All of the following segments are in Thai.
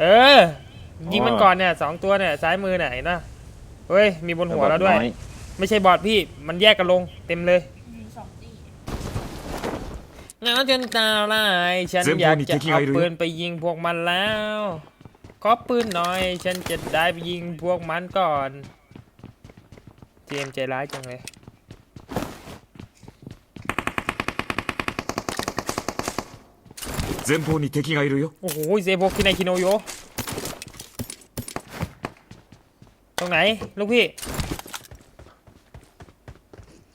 เออ ยิงมันก่อนเนี่ยสองตัวเนี่ยซ้ายมือเนี่ยเห็นปะเฮ้ยมีบนหัวเราด้วย ไม่ใช่บอดพี่มันแยกกันลงเต็มเลยงานจนตาลายฉันอยากจะเอาปืนไปยิงพวกมันแล้วขอปืนหน่อย ฉันจะได้ไปยิงพวกมันก่อน เจมใจร้ายจังเลย 前方に敵がいるよ โอ้โหเซโบคินไนคิโนโย ตรงไหน ลูกพี่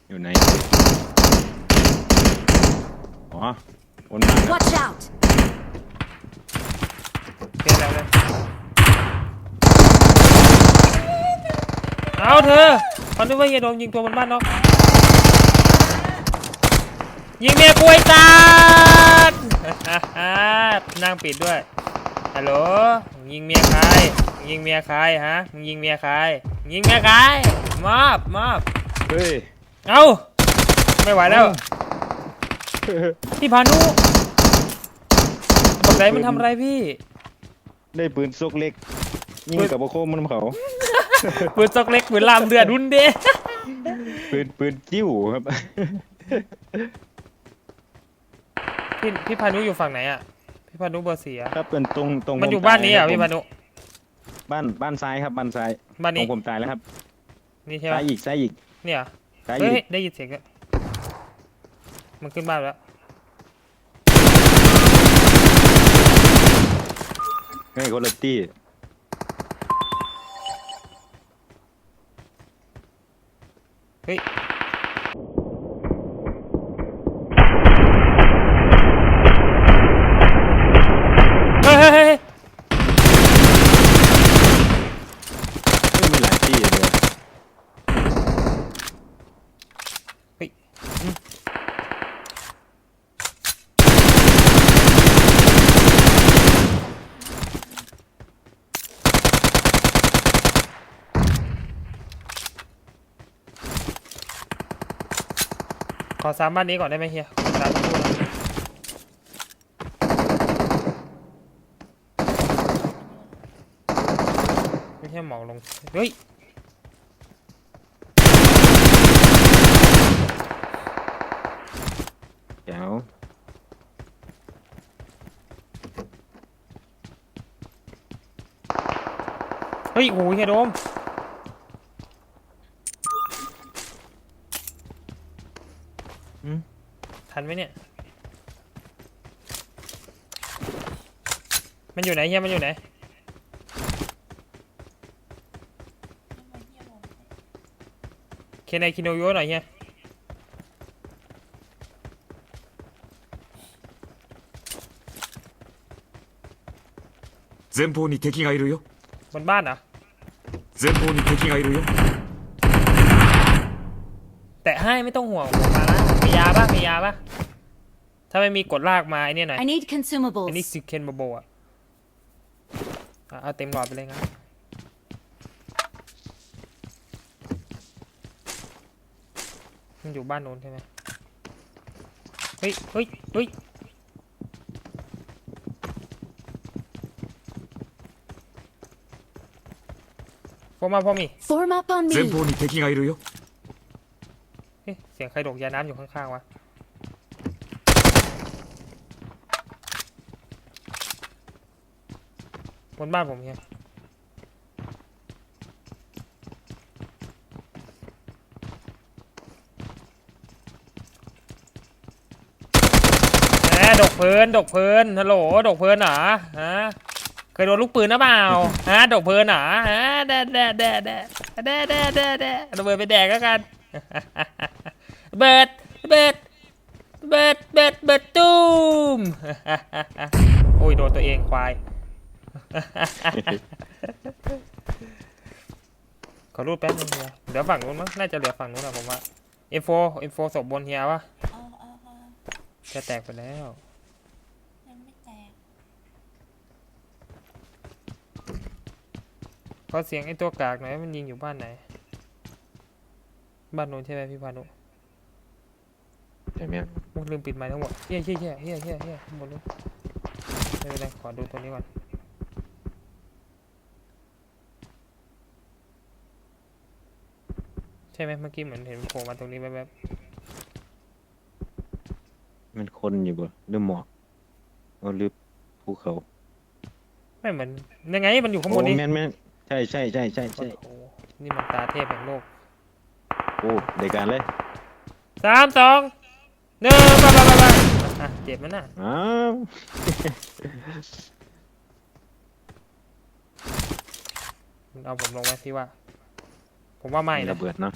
อยู่ไหนอ๋อบนบ้านนะ Watch out! เกินแล้วเลยเอาเธอตอนนี้ว่าเฮียโดนยิงตัวบนบ้านเนาะยิงเมียกูไอ้ตาด นั่งปิดด้วย ฮัลโหลมึงยิงเมียใครมึงยิงเมียใครฮะมึงยิงเมียใครมึงยิงเมียใคร มอบมอบเฮ้ย เอาไม่ไหวแล้ว พี่พานุบอกไหนมันทำอะไรพี่ ได้ปืนซกเล็ก ยิงกับโคมมันเขาปืนซอกเล็กปืนลามเดือดรุ่นเด้ปืนปืนจิ้วครับ พี่พี่พานุอยู่ฝั่งไหนอะ พี่พานุเบอร์สี่อะครับเป็นตรงตรงมันอยู่ผบ้านนี้อะตยพี่คพารับนุบ้านบ้านซ้ายครับบ้านซ้ายบ้านตรนี้งผมตายแล้วครับ นี่ใช่ไหมซ้ายอีกซ้ายอีก เนี่ยเหรอซ้ายเฮ้อียกได้ยินเสียงแล้วมันขึ้นบ้านแล้วเฮ้ยคนละตี้เฮ้ยเฮ้ยเฮ้ยเฮ้ย เฮ้ยมีหลายตี้เลย เฮ้ยอืม ขอสามบ้านนี้ก่อนได้ไหมเฮียขอกระดาษสักครู่นะไม่ใช่หมอกลง เฮ้ย เดี๋ยวเฮ้ยโอ้โหเฮียโดม อืม ทันไหมเนี่ย มันอยู่ไหนเฮียมันอยู่ไหน ทำไมเฮียโดน เคนไนคิโนโยหน่อยเฮีย 前方に敵がいるよ บนบ้านเหรอ 前方に敵がいるよ แต่ให้ไม่ต้องห่วงผมมาละ มียาปะมียาปะถ้าไม่มีกดลากมาไอเนี่ยหน่อย I need อันนี้ consumables. ซิเคนบโบอ่ะอ่ะเอาเต็มหลอดไปเลยงั้นมันอยู่บ้านโน้นใช่ไหมเฮ้ยเฮ้ยเฮ้ยพอมาพอมี Form up on 前 me. 方に敵がいるよ เฮ้ยเสียงใครดกยาน้ำอยู่ข้างๆวะบนบ้านผมเนี่ยแหมดกเพลินดกเพลินฮัลโหลดกเพลินเหรอฮะเคยโดนลูกปืนนะเปล่าฮะดกเพลินเหรอฮะแดดแดดแดดแดดแดดแดดแดดแดดระเบิดไปแดกแล้วกัน เบิดเบิดเบิดเบิดเบิดตุ้มโอ้ยโดนตัวเองควายขอรูดแป๊บนึงเฮียเดี๋ยวฝั่งนู้นมั้งน่าจะเหลือฝั่งนู้นอะผมว่า M4 M4 ศพบนเฮียวะเอาเอาเอาจะแตกไปแล้วยังไม่แตกขอเสียงไอ้ตัวกากหน่อยว่ามันยิงอยู่บ้านไหน บ้านนู้นใช่ไหมพี่พานุใช่ไหมมึงลืมปิดไม้ทั้งหมดเฮี้ยเฮี้ยเฮี้ยเฮี้ยเฮี้ยเฮี้ยหมดเลยไม่เป็นไรขอดูตัวนี้ก่อนใช่ไหมเมื่อกี้เหมือนเห็นโผล่มาตรงนี้แบบมันคนอยู่บ่หรือหมอกหรือภูเขาไม่เหมือนยังไงมันอยู่ข้างบนนี้แม่แม่ใช่ใช่ใช่ใช่ใช่นี่มันตาเทพแห่งโลก โอ้ได้การเลยสามสองหนึ่งไปไปไปไปอะเจ็บมันน่ะอ้าวมันเอาผมลงไหมพี่ว่า ผมว่าไม่มีนะระเบิดเนาะ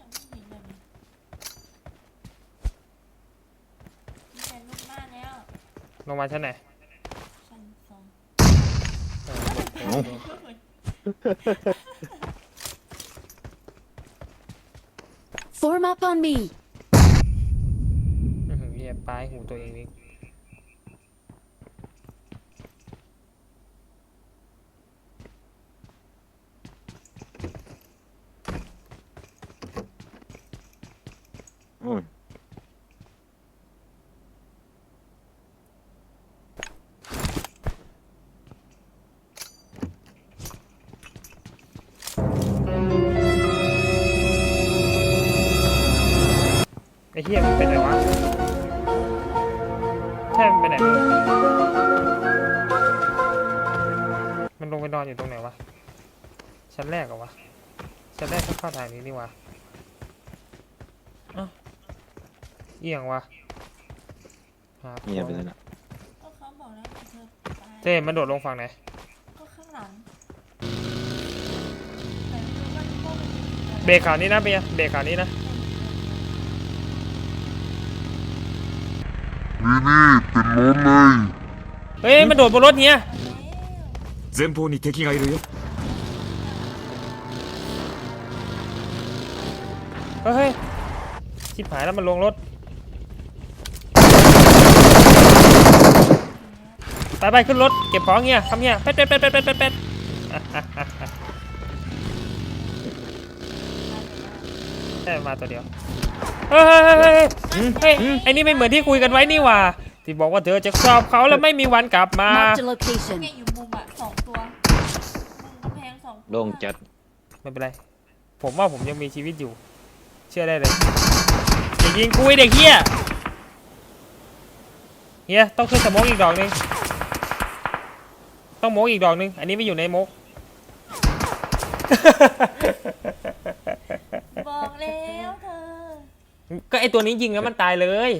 ยังไม่เห็นเลยมีแต่ลูกมากแล้วลงมาชั้นไหนชั้นสอง เออ Form up on me. อื้อหือเหี้ยปลายหูตัวเองนี่โอ้ย อ้เหี้ยมันเป็นไหนวะใช่มันไปไหนวะมันลงไปนอนอยู่ตรงไหนวะ ชั้นแรกเหรอวะ ชั้นแรกก็เข้าทางนี้นี่วะเอ้าเอียงวะหาเงียบไปแล้วนะก็เขาบอกแล้วว่าเธอตายเจ๊มันโดดลงฝั่งไหน ก็ข้างหลังแต่ไม่รู้ว่าพวกมันจะยิงอะไรเบรกข่าวนี้นะเบียร์เบรกข่าวนี้นะ เฮ้ย มันโดดบนรถเฮีย 前方に敵がいるよ เฮ้ย ชิบหายแล้วมันลงรถ ไปไปขึ้นรถ เก็บของเฮียทำเฮียเป็ดเป็ดเป็ดเป็ดเป็ดเป็ดเป็ดใช่มาตัวเดียว เฮ้ยเฮ้ยไอ้นี่ไม่เหมือนที่คุยกันไว้นี่หว่า ที่บอกว่าเธอจะสอบเขาแล้วไม่มีวันกลับมา Marked a location. อยู่มุมอะสองตัวมุมกำแพงสองตัวโล่งจัดไม่เป็นไร ผมว่าผมยังมีชีวิตอยู่ เชื่อได้เลยอย่ายิงกูไอ้เด็กเฮียเฮียต้องขึ้นสโมกอีกดอกหนึงต้องโมกอีกดอกหนึงอันนี้ไม่อยู่ในโมกแล้วเธอ ก็ไอตัวนี้ยิงแล้วมันตายเลย